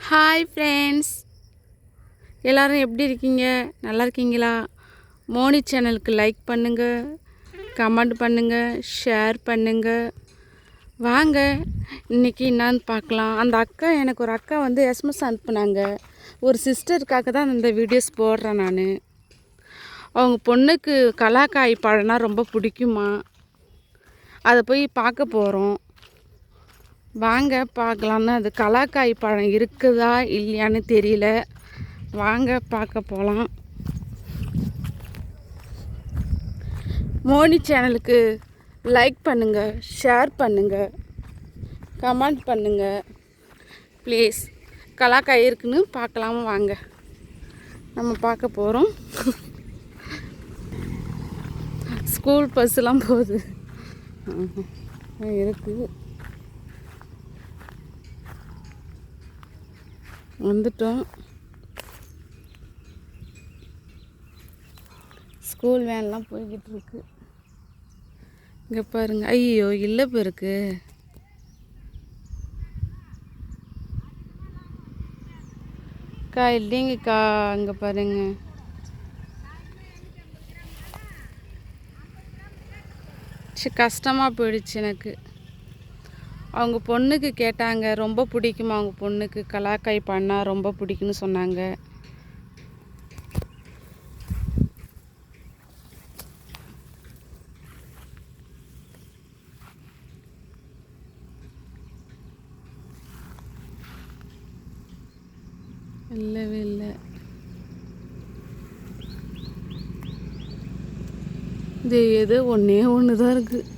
Hi friends எல்லோரும் எப்படி இருக்கீங்க? நல்லா இருக்கீங்களா? மோனி சேனலுக்கு லைக் பண்ணுங்கள் கமெண்ட் பண்ணுங்கள் ஷேர் பண்ணுங்கள் வாங்க இன்றைக்கி என்னான்னு பார்க்கலாம். அந்த அக்கா எனக்கு ஒரு அக்கா வந்து எஸ்எம்எஸ் அனுப்புனாங்க. ஒரு சிஸ்டருக்காக தான் இந்த வீடியோஸ் போடுறேன் நான். அவங்க பொண்ணுக்கு கலாக்காய் பழம்னா ரொம்ப பிடிக்குமா? அதை போய் பார்க்க போகிறோம் வாங்க பார்க்கலான்னு அது கலாக்காய் பழம் இருக்குதா இல்லையான்னு தெரியல. வாங்க பார்க்க போகலாம் மோனி சேனலுக்கு லைக் பண்ணுங்கள் ஷேர் பண்ணுங்கள் கமெண்ட் பண்ணுங்கள் ப்ளீஸ் கலாக்காய் இருக்குன்னு பார்க்கலாமா வாங்க. நம்ம பார்க்க போகிறோம் ஸ்கூல் பஸ்ஸெலாம் போகுது. இருக்குது வந்துட்டோம். ஸ்கூல் வேன்லாம் போய்கிட்டு இருக்கு. இங்கே பாருங்க. ஐயோ இல்லை பேருக்கு அக்கா இல்லைங்கக்கா. அங்கே பாருங்க. கஷ்டமாக போயிடுச்சு எனக்கு. அவங்க பொண்ணுக்கு கேட்டாங்க ரொம்ப பிடிக்குமா அவங்க பொண்ணுக்கு? கலாக்காய் பண்ணால் ரொம்ப பிடிக்குன்னு சொன்னாங்க. இல்லவே இல்லை. இது ஏதோ ஒன்றே ஒன்று தான் இருக்குது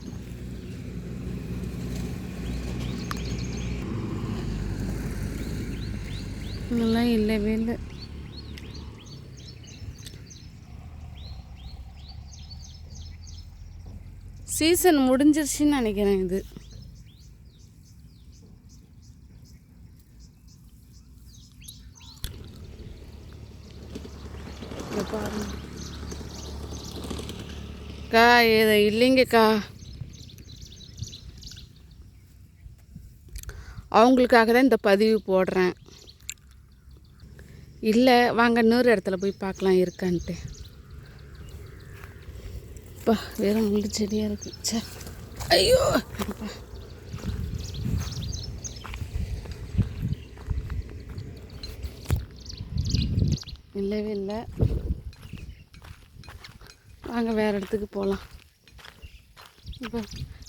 அதெல்லாம் இல்லவே இல்லை சீசன் முடிஞ்சிருச்சுன்னு நினைக்கிறேன் இது பாருங்க. அக்கா இது இல்லைங்கக்கா. அவங்களுக்காக தான் இந்த பதிவு போடுறேன். இல்லை வாங்க இன்னொரு இடத்துல போய் பார்க்கலாம் இருக்கான்ட்டு. அப்பா வெறும் முள்ளு செடியாக இருக்கு. சார் ஐயோ. அப்பா. இல்லவே இல்லை. வாங்க வேற இடத்துக்கு போகலாம் இப்போ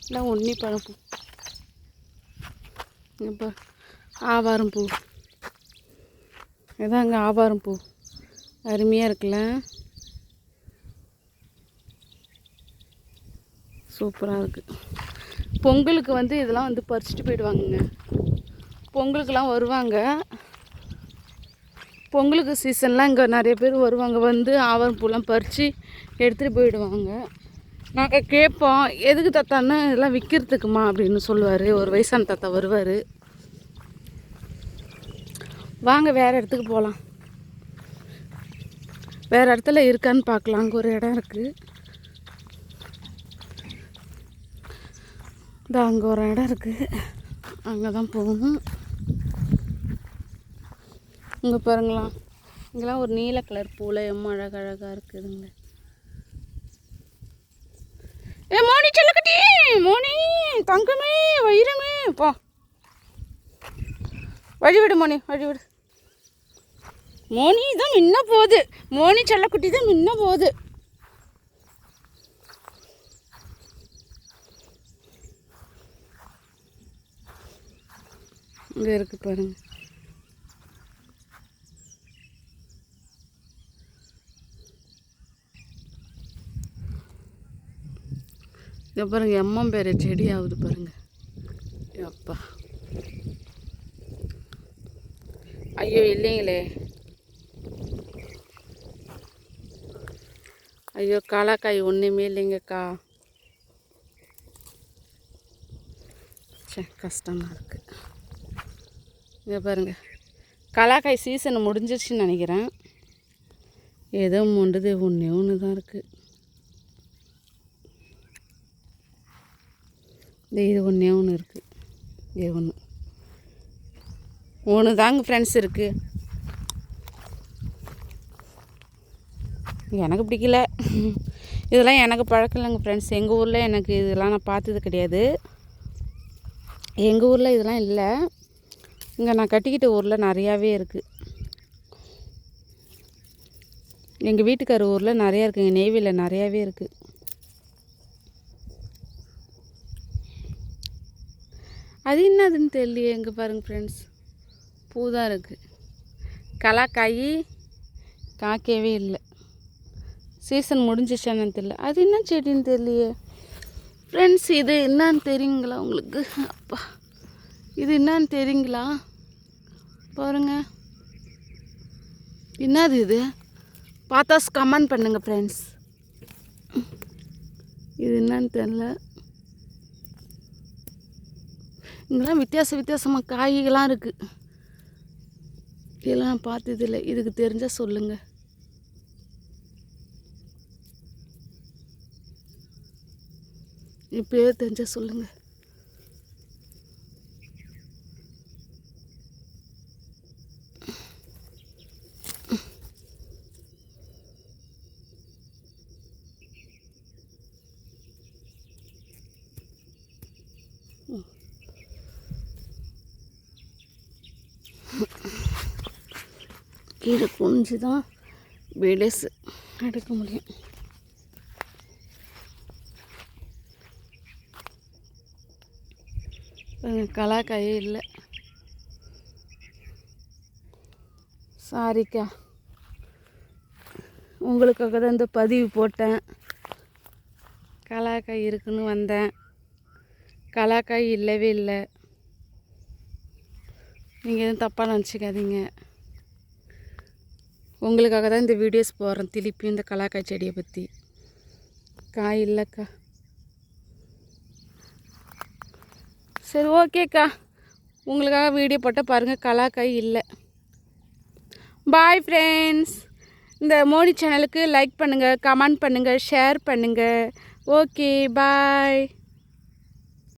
இல்லை ஒன்றி பழம் பூ. இப்போ ஆவாரம் பூ. இதாங்க ஆவாரம் பூ. அருமையாக இருக்குல்ல? சூப்பராக இருக்குது பொங்கலுக்கு வந்து இதெல்லாம் வந்து பறிச்சுட்டு போயிடுவாங்கங்க. பொங்கலுக்கெலாம் வருவாங்க. பொங்கலுக்கு சீசன்லாம் இங்கே நிறைய பேர் வருவாங்க. வந்து ஆவாரம் பூலாம் பறித்து எடுத்துகிட்டு போயிடுவாங்க. நாங்கள் கேட்போம் எதுக்கு தத்தான்னு? இதெல்லாம் விற்கிறதுக்குமா அப்படின்னு சொல்லுவார். ஒரு வயசான தாத்தா வருவார். வாங்க வேறு இடத்துக்கு போகலாம் வேறு இடத்துல இருக்கான்னு பார்க்கலாம். அங்கே ஒரு இடம் இருக்குது இந்த அங்கே ஒரு இடம் இருக்குது அங்கே தான் போகணும். இங்கே பாருங்களா. இங்கெல்லாம் ஒரு நீல கலர் பூவில் எம்ம அழகழகாக இருக்குதுங்க. ஏ மோனி செல்லக்கட்டி! மோனி தங்கமே வைரமே. போ. வழிவிடு மோனி வழிவிடு. மோனி தான் முன்ன போகுது. மோனி செல்லக்குட்டி தான் முன்ன போகுது. இங்கே இருக்கு பாருங்க. இங்கே பாருங்க எம்மம் பேர் செடி ஆகுது பாருங்க. அப்பா. ஐயோ இல்லைங்களே. ஐயோ காலாக்காய் ஒன்றுமே இல்லைங்கக்கா. சே கஷ்டமாக இருக்குது இங்கே பாருங்க. கலாக்காய் சீசன் முடிஞ்சிருச்சுன்னு நினைக்கிறேன். ஏதோ மொண்டுது ஒன்றே ஒன்று தான் இருக்குது இந்த இது ஒன்றே ஒன்று இருக்குது இது ஒன்று ஒன்று தாங்க ஃப்ரெண்ட்ஸ் இருக்குது எனக்கு பிடிக்கல. இதெல்லாம் எனக்கு பழக்கம் இல்லைங்க ஃப்ரெண்ட்ஸ் எங்கள் ஊரில் எனக்கு இதெல்லாம் நான் பார்த்தது கிடையாது. எங்கள் ஊரில் இதெல்லாம் இல்லை. இங்கே நான் கட்டிக்கிட்ட ஊரில் நிறையாவே இருக்குது எங்கள் வீட்டுக்கார ஊரில் நிறையா இருக்குங்க நெய்வேலியில் நிறையாவே இருக்குது அது என்னதுன்னு தெரியலையே எங்கே பாருங்கள் ஃப்ரெண்ட்ஸ் பூ தான் இருக்குது கலாக்காய் காய்க்கவே இல்லை. சீசன் முடிஞ்சிச்சானு தெரியல. அது என்ன செடின்னு தெரியலையே. ஃப்ரெண்ட்ஸ் இது என்னன்னு தெரியுங்களா உங்களுக்கு? அப்பா இது என்னன்னு தெரியுங்களா? பாருங்க. என்னது இது? பார்த்தா கமெண்ட் பண்ணுங்க ஃப்ரெண்ட்ஸ் இது என்னன்னு தெரில இங்கெல்லாம் வித்தியாச வித்தியாசமாக காய்கள்லாம் இருக்குது இதெல்லாம் பார்த்ததில்லை. இதுக்கு தெரிஞ்சால் சொல்லுங்கள் இப்போயே தெரிஞ்சால் சொல்லுங்கள் கீழே குனிஞ்சு தான் வீடியோஸ் எடுக்க முடியும். கலாக்காயே இல்லை. சாரிக்கா உங்களுக்காக தான் இந்த பதிவு போட்டேன். கலாக்காய் இருக்குன்னு வந்தேன். கலாக்காய் இல்லவே இல்லை. நீங்கள் எதுவும் தப்பாக நினச்சிக்காதீங்க. உங்களுக்காக தான் இந்த வீடியோஸ் போடுறேன். திருப்பி இந்த கலாக்காய் செடியை பற்றி காய் இல்லைக்கா. சரி ஓகேக்கா. உங்களுக்காக வீடியோ போட்டால் பாருங்கள் கலாக்காய் இல்லை. பாய் ஃப்ரெண்ட்ஸ் இந்த மோடி சேனலுக்கு லைக் பண்ணுங்கள் கமெண்ட் பண்ணுங்கள் ஷேர் பண்ணுங்கள் ஓகே பாய்